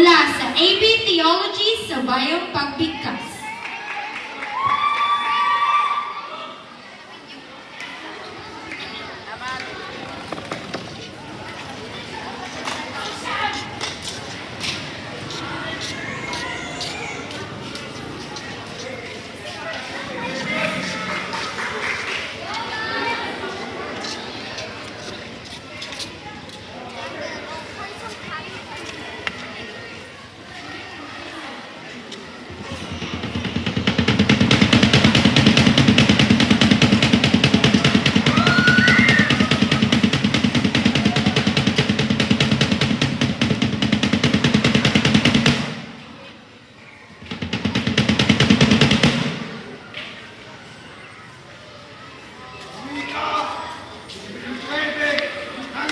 mula sa AB Theology sa Bayang Pagbigkas.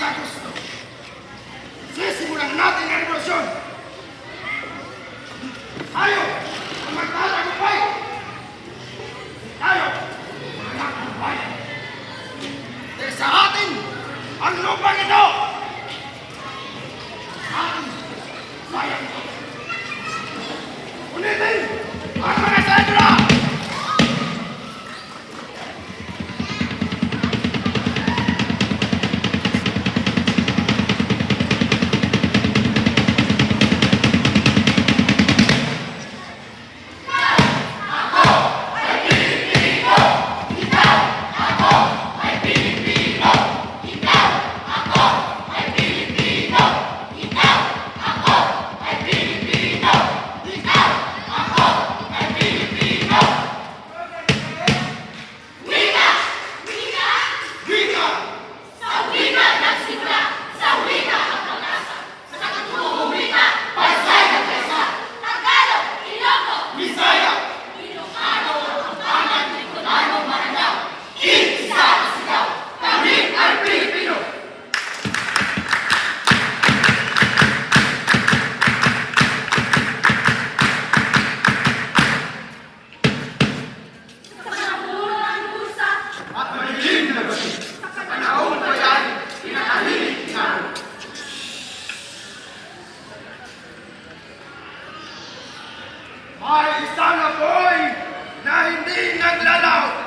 Agosto. Sisimulan natin ang revolusyon. Tayo ang magtatagumpay. Tayo ang magtagumpay. Dahil sa atin ang lupang ito. Sa atin, sayang ito. Unitin May isang apoy na hindi naglalaw.